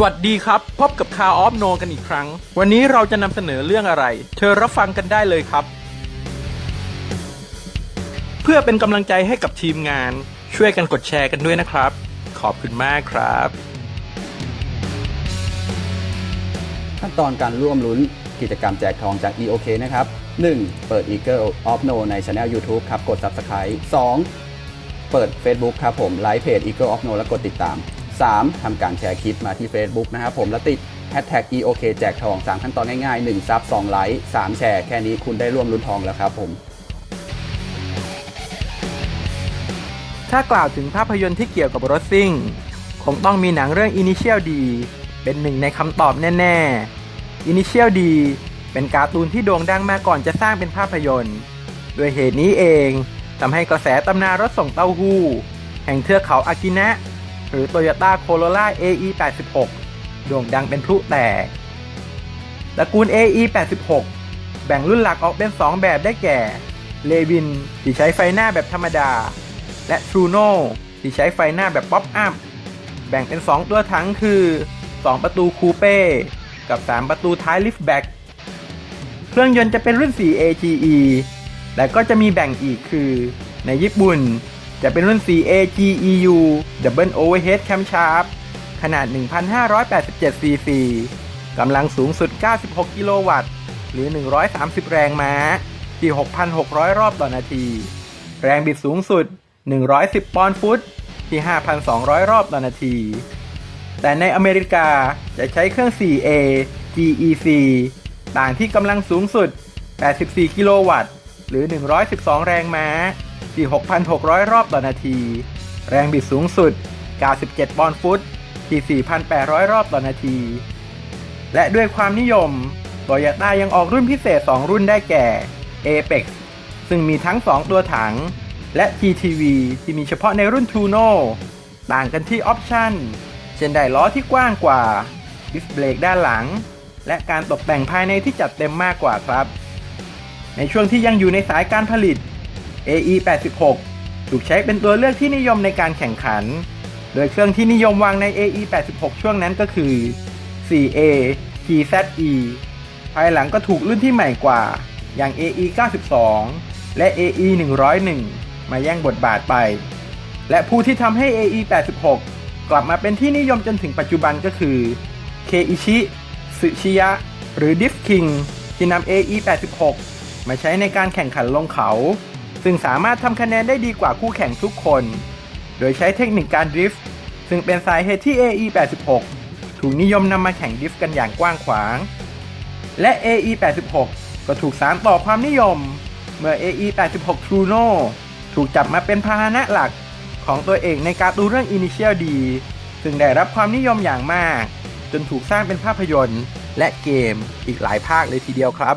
สวัสดีครับ พบกับคาออฟโนกันอีกครั้ง วันนี้เราจะนำเสนอเรื่องอะไร เธอรับฟังกันได้เลยครับ เพื่อเป็นกำลังใจให้กับทีมงาน ช่วยกันกดแชร์กันด้วยนะครับ ขอบคุณมากครับ ขั้นตอนการร่วมลุ้นกิจกรรมแจกทองจาก EOK นะครับ 1. เปิด Eagle of No ใน Channel YouTube ครับ กด Subscribe 2. เปิด Facebook ครับผมไลค์เพจ Eagle of No แล้วกดติดตาม 3. ทำการแชร์คลิปมาที่ Facebook นะครับผมแล้วติด Hashtag EOK แจกทอง 3 ขั้นตอนง่ายๆ1ซับ2ไลค์3แชร์แค่นี้คุณได้ร่วมลุ้นทองแล้วครับผมถ้ากล่าวถึงภาพยนตร์ที่เกี่ยวกับรถซิ่ง คงต้องมีหนังเรื่อง Initial D เป็นหนึ่งในคำตอบแน่ๆ Initial D เป็นการ์ตูนที่โด่งดังมาก่อนจะสร้างเป็นภาพยนตร์ ด้วยเหตุนี้เองทำให้กระแสตำนานรถส่งเต้าหู้ แห่งเทือกเขาอากินะ หรือ Toyota Corolla AE 86โด่งดังเป็นพลุแตกตระกูล AE 86แบ่งรุ่นหลักออกเป็น 2 แบบได้แก่เลวินที่ใช้ไฟหน้าแบบธรรมดา และ Truno ที่ใช้ไฟหน้าแบบป๊อปอัพแบ่งเป็น 2 ตัวถังคือ 2 ประตูคูเป้กับ 3 ประตูท้ายลิฟต์แบ็กเครื่องยนต์จะเป็นรุ่น 4 AGE และก็จะมีแบ่งอีกคือ ในญี่ปุ่น จะเป็นรุ่น4 AGEU Double Overhead Camshaft ขนาด 1,587 cc กำลังสูงสุด 96 กิโลวัตต์ หรือ 130 แรงม้า ที่ 6,600 รอบต่อนาที แรงบิดสูงสุด 110 ปอนด์ฟุต ที่ 5,200 รอบต่อนาที แต่ในอเมริกาจะใช้เครื่อง 4A GEC ต่างที่กำลังสูงสุด 84 กิโลวัตต์ หรือ 112 แรงม้า ที่ 6,600 รอบต่อนาที แรงบิดสูงสุด 97 ปอนด์ฟุต ที่ 4,800 รอบต่อนาที และด้วยความนิยมโตโยต้ายังออกรุ่นพิเศษ 2 รุ่นได้แก่ Apex ซึ่งมีทั้ง 2 ตัวถัง และ GTV ที่มีเฉพาะในรุ่น Tuno ต่างกันที่ออปชั่นเช่นได้ล้อที่กว้างกว่า ดิสเบรกด้านหลัง และการตกแต่งภายในที่จัดเต็มมากกว่าครับ ในช่วงที่ยังอยู่ในสายการผลิต AE 86ถูกใช้เป็นตัวเลือกที่นิยมในการแข่งขัน โดยเครื่องที่นิยมวางใน AE 86ช่วงนั้นก็คือ 4A GZE ภายหลังก็ถูกรุ่นที่ใหม่กว่า อย่าง AE 92 และ AE 101 มาแย่งบทบาทไป และผู้ที่ทำให้ AE 86 กลับมาเป็นที่นิยมจนถึงปัจจุบันก็คือเคอิชิสึชิยะ หรือดิฟคิงที่นำ AE 86 มาใช้ในการแข่งขันลงเขา ซึ่งสามารถทำคะแนนได้ดีกว่าคู่แข่งทุกคน โดยใช้เทคนิคการดริฟต์ซึ่งเป็นสายเหตุที่ AE 86ถูกนิยมนำมาแข่งดริฟต์กันอย่างกว้างขวาง และ AE 86ก็ถูกสานต่อความนิยม เมื่อ AE 86 Truno ถูกจับมาเป็นพาหนะหลักของตัวเอกในการ์ตูนเรื่อง Initial D ซึ่งได้รับความนิยมอย่างมาก จนถูกสร้างเป็นภาพยนตร์ และเกมอีกหลายภาคเลยทีเดียวครับ